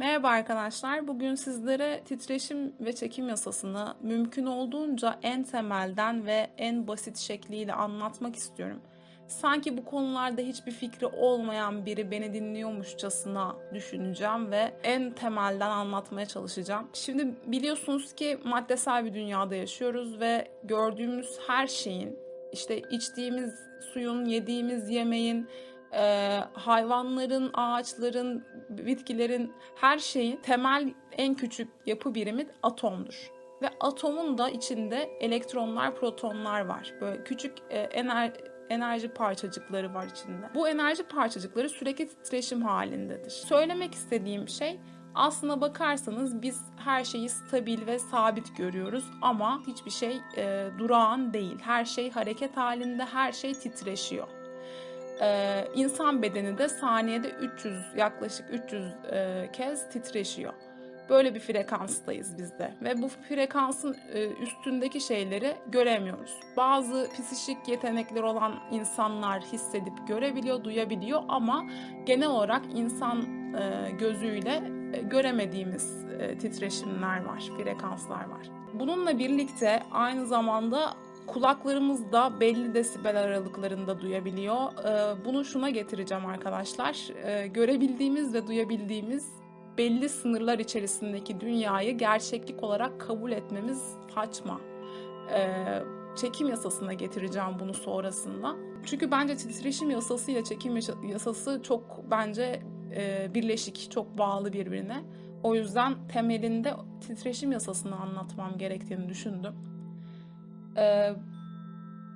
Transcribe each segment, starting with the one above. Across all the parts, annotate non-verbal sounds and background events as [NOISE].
Merhaba arkadaşlar. Bugün sizlere titreşim ve çekim yasasını mümkün olduğunca en temelden ve en basit şekliyle anlatmak istiyorum. Sanki bu konularda hiçbir fikri olmayan biri beni dinliyormuşçasına düşüneceğim ve en temelden anlatmaya çalışacağım. Şimdi biliyorsunuz ki maddesel bir dünyada yaşıyoruz ve gördüğümüz her şeyin işte içtiğimiz suyun, yediğimiz yemeğin, e, hayvanların, ağaçların, bitkilerin, her şeyin temel en küçük yapı birimi atomdur. Ve atomun da içinde elektronlar, protonlar var. Böyle küçük e, ener, enerji parçacıkları var içinde. Bu enerji parçacıkları sürekli titreşim halindedir. Söylemek istediğim şey aslına bakarsanız biz her şeyi stabil ve sabit görüyoruz ama hiçbir şey e, durağan değil. Her şey hareket halinde, her şey titreşiyor. Ee, insan bedeni de saniyede 300 yaklaşık 300 e, kez titreşiyor. Böyle bir frekanstayız biz de ve bu frekansın e, üstündeki şeyleri göremiyoruz. Bazı psikik yetenekleri olan insanlar hissedip görebiliyor, duyabiliyor ama genel olarak insan e, gözüyle e, göremediğimiz e, titreşimler var, frekanslar var. Bununla birlikte aynı zamanda kulaklarımız da belli desibel aralıklarında duyabiliyor. Ee, bunu şuna getireceğim arkadaşlar. Ee, görebildiğimiz ve duyabildiğimiz belli sınırlar içerisindeki dünyayı gerçeklik olarak kabul etmemiz saçma. Ee, çekim yasasına getireceğim bunu sonrasında. Çünkü bence titreşim yasası ile çekim yasası çok bence e, birleşik, çok bağlı birbirine. O yüzden temelinde titreşim yasasını anlatmam gerektiğini düşündüm. Ee,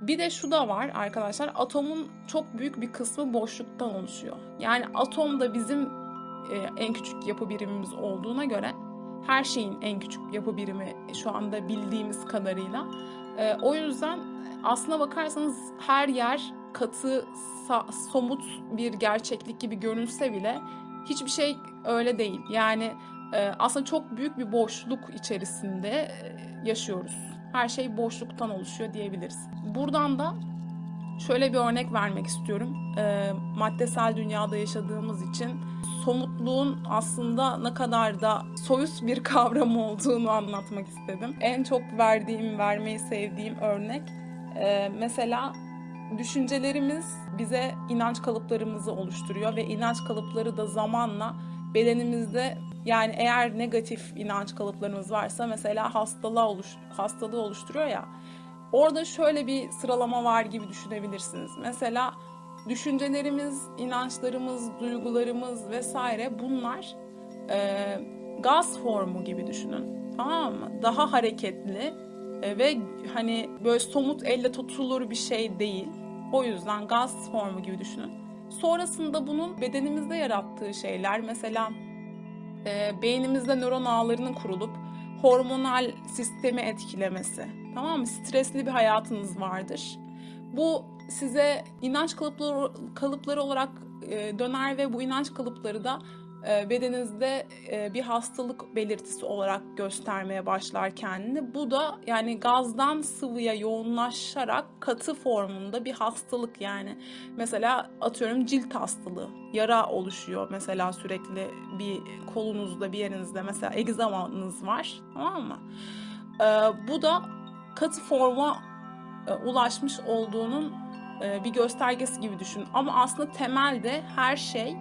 bir de şu da var arkadaşlar. Atomun çok büyük bir kısmı boşluktan oluşuyor. Yani atom da bizim e, en küçük yapı birimimiz olduğuna göre her şeyin en küçük yapı birimi şu anda bildiğimiz kadarıyla. E, o yüzden aslına bakarsanız her yer katı, somut bir gerçeklik gibi görünse bile hiçbir şey öyle değil. Yani e, aslında çok büyük bir boşluk içerisinde e, yaşıyoruz her şey boşluktan oluşuyor diyebiliriz. Buradan da şöyle bir örnek vermek istiyorum. E, maddesel dünyada yaşadığımız için somutluğun aslında ne kadar da soyut bir [LAUGHS] kavram olduğunu anlatmak istedim. En çok verdiğim, vermeyi sevdiğim örnek e, mesela düşüncelerimiz bize inanç kalıplarımızı oluşturuyor ve inanç kalıpları da zamanla bedenimizde yani eğer negatif inanç kalıplarımız varsa mesela hastalığa oluş, hastalığı oluşturuyor ya. Orada şöyle bir sıralama var gibi düşünebilirsiniz. Mesela düşüncelerimiz, inançlarımız, duygularımız vesaire bunlar e, gaz formu gibi düşünün. Tamam mı? Daha hareketli e, ve hani böyle somut elle tutulur bir şey değil. O yüzden gaz formu gibi düşünün. Sonrasında bunun bedenimizde yarattığı şeyler mesela e, beynimizde nöron ağlarının kurulup hormonal sistemi etkilemesi. Tamam mı? Stresli bir hayatınız vardır. Bu size inanç kalıpları, kalıpları olarak e, döner ve bu inanç kalıpları da bedeninizde e, bir hastalık belirtisi olarak göstermeye başlar kendini. Bu da yani gazdan sıvıya yoğunlaşarak katı formunda bir hastalık yani. Mesela atıyorum cilt hastalığı, yara oluşuyor mesela sürekli bir kolunuzda bir yerinizde mesela egzamanız var tamam mı? E, bu da katı forma ulaşmış olduğunun bir göstergesi gibi düşünün. Ama aslında temelde her şey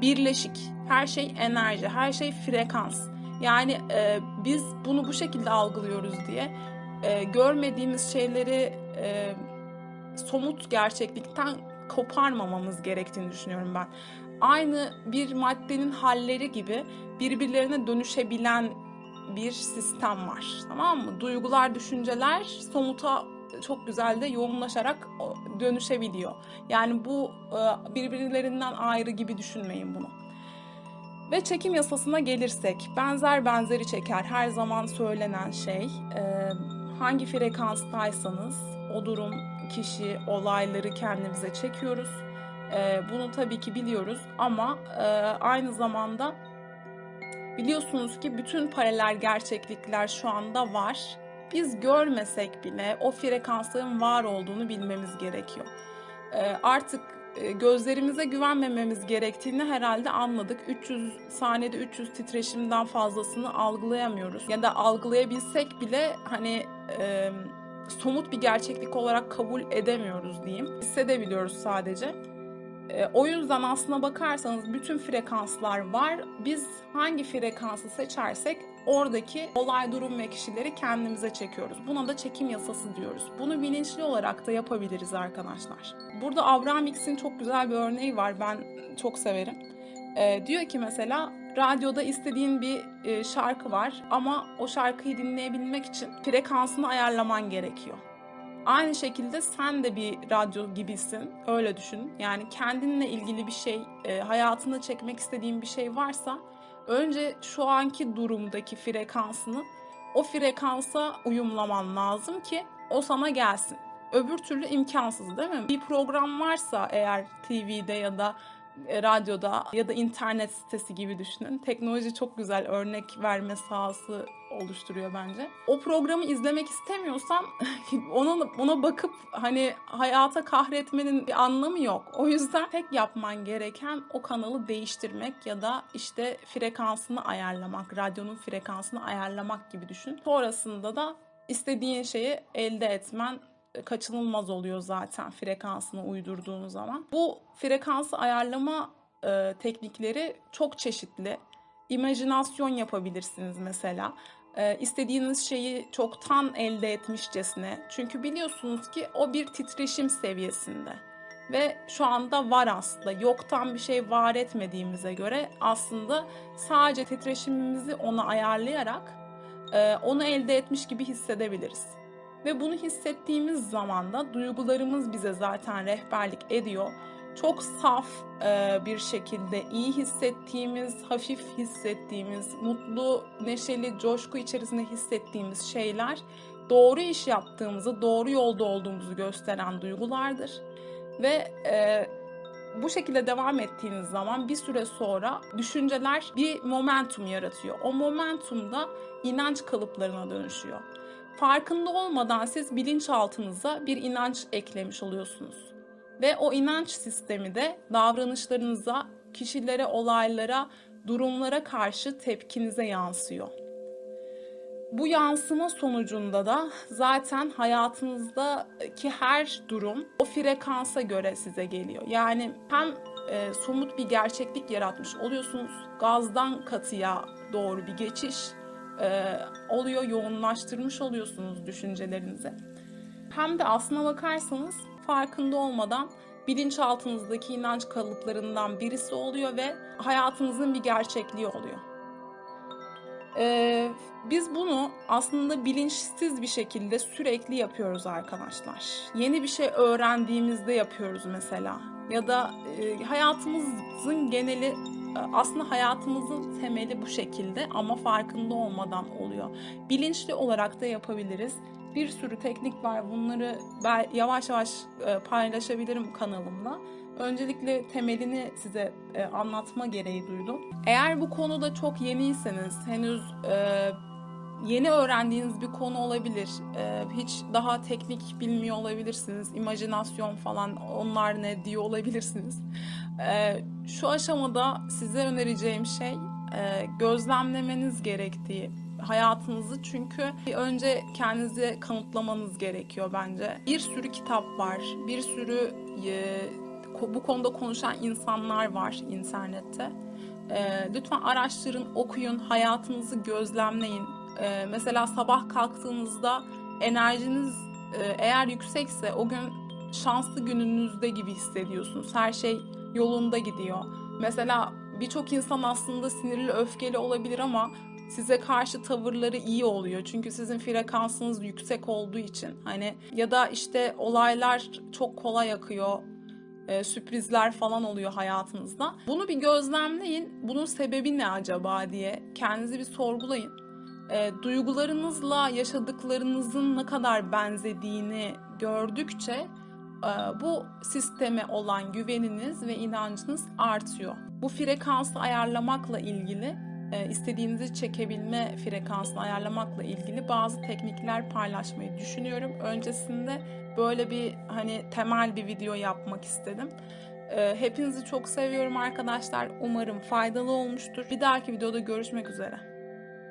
birleşik. Her şey enerji, her şey frekans. Yani e, biz bunu bu şekilde algılıyoruz diye e, görmediğimiz şeyleri e, somut gerçeklikten koparmamamız gerektiğini düşünüyorum ben. Aynı bir maddenin halleri gibi birbirlerine dönüşebilen bir sistem var. Tamam mı? Duygular, düşünceler somuta çok güzel de yoğunlaşarak dönüşebiliyor. Yani bu e, birbirlerinden ayrı gibi düşünmeyin bunu. Ve çekim yasasına gelirsek, benzer benzeri çeker her zaman söylenen şey. E, hangi frekanstaysanız o durum, kişi, olayları kendimize çekiyoruz. E, bunu tabii ki biliyoruz ama aynı zamanda biliyorsunuz ki bütün paralel gerçeklikler şu anda var biz görmesek bile o frekansların var olduğunu bilmemiz gerekiyor. Ee, artık e, gözlerimize güvenmememiz gerektiğini herhalde anladık. 300 saniyede 300 titreşimden fazlasını algılayamıyoruz. Ya da algılayabilsek bile hani e, somut bir gerçeklik olarak kabul edemiyoruz diyeyim. Hissedebiliyoruz sadece. E, o yüzden aslına bakarsanız bütün frekanslar var. Biz hangi frekansı seçersek oradaki olay, durum ve kişileri kendimize çekiyoruz. Buna da çekim yasası diyoruz. Bunu bilinçli olarak da yapabiliriz arkadaşlar. Burada Abraham Hicks'in çok güzel bir örneği var. Ben çok severim. E, diyor ki mesela radyoda istediğin bir e, şarkı var ama o şarkıyı dinleyebilmek için frekansını ayarlaman gerekiyor. Aynı şekilde sen de bir radyo gibisin. Öyle düşün. Yani kendinle ilgili bir şey, e, hayatında çekmek istediğin bir şey varsa önce şu anki durumdaki frekansını o frekansa uyumlaman lazım ki o sana gelsin. Öbür türlü imkansız değil mi? Bir program varsa eğer TV'de ya da radyoda ya da internet sitesi gibi düşünün. Teknoloji çok güzel örnek verme sahası oluşturuyor bence. O programı izlemek istemiyorsan [LAUGHS] ona ona bakıp hani hayata kahretmenin bir anlamı yok. O yüzden tek yapman gereken o kanalı değiştirmek ya da işte frekansını ayarlamak, radyonun frekansını ayarlamak gibi düşün. Sonrasında da istediğin şeyi elde etmen kaçınılmaz oluyor zaten frekansını uydurduğun zaman. Bu frekansı ayarlama e, teknikleri çok çeşitli. İmajinasyon yapabilirsiniz mesela. E, istediğiniz şeyi çoktan elde etmişçesine. Çünkü biliyorsunuz ki o bir titreşim seviyesinde. Ve şu anda var aslında. Yoktan bir şey var etmediğimize göre aslında sadece titreşimimizi ona ayarlayarak e, onu elde etmiş gibi hissedebiliriz. Ve bunu hissettiğimiz zaman da duygularımız bize zaten rehberlik ediyor. Çok saf e, bir şekilde iyi hissettiğimiz, hafif hissettiğimiz, mutlu, neşeli, coşku içerisinde hissettiğimiz şeyler doğru iş yaptığımızı, doğru yolda olduğumuzu gösteren duygulardır. Ve e, bu şekilde devam ettiğiniz zaman bir süre sonra düşünceler bir momentum yaratıyor. O momentum da inanç kalıplarına dönüşüyor. Farkında olmadan siz bilinçaltınıza bir inanç eklemiş oluyorsunuz. Ve o inanç sistemi de davranışlarınıza, kişilere, olaylara, durumlara karşı tepkinize yansıyor. Bu yansıma sonucunda da zaten hayatınızdaki her durum o frekansa göre size geliyor. Yani hem e, somut bir gerçeklik yaratmış oluyorsunuz. Gazdan katıya doğru bir geçiş e, oluyor, yoğunlaştırmış oluyorsunuz düşüncelerinizi. Hem de aslına bakarsanız farkında olmadan bilinçaltınızdaki inanç kalıplarından birisi oluyor ve hayatınızın bir gerçekliği oluyor. Ee, biz bunu aslında bilinçsiz bir şekilde sürekli yapıyoruz arkadaşlar. Yeni bir şey öğrendiğimizde yapıyoruz mesela. Ya da e, hayatımızın geneli aslında hayatımızın temeli bu şekilde ama farkında olmadan oluyor. Bilinçli olarak da yapabiliriz. Bir sürü teknik var. Bunları ben yavaş yavaş e, paylaşabilirim kanalımda. Öncelikle temelini size e, anlatma gereği duydum. Eğer bu konuda çok yeniyseniz, henüz e, yeni öğrendiğiniz bir konu olabilir. E, hiç daha teknik bilmiyor olabilirsiniz. İmajinasyon falan onlar ne diyor olabilirsiniz. E, şu aşamada size önereceğim şey e, gözlemlemeniz gerektiği hayatınızı çünkü önce kendinizi kanıtlamanız gerekiyor bence. Bir sürü kitap var, bir sürü e, bu konuda konuşan insanlar var internette. E, lütfen araştırın, okuyun, hayatınızı gözlemleyin. Mesela sabah kalktığınızda enerjiniz eğer yüksekse o gün şanslı gününüzde gibi hissediyorsunuz. Her şey yolunda gidiyor. Mesela birçok insan aslında sinirli, öfkeli olabilir ama size karşı tavırları iyi oluyor. Çünkü sizin frekansınız yüksek olduğu için. Hani ya da işte olaylar çok kolay akıyor e, sürprizler falan oluyor hayatınızda. Bunu bir gözlemleyin. Bunun sebebi ne acaba diye kendinizi bir sorgulayın. E, duygularınızla yaşadıklarınızın ne kadar benzediğini gördükçe bu sisteme olan güveniniz ve inancınız artıyor. Bu frekansı ayarlamakla ilgili e, istediğinizi çekebilme frekansını ayarlamakla ilgili bazı teknikler paylaşmayı düşünüyorum. Öncesinde böyle bir hani temel bir video yapmak istedim. Ee, hepinizi çok seviyorum arkadaşlar. Umarım faydalı olmuştur. Bir dahaki videoda görüşmek üzere.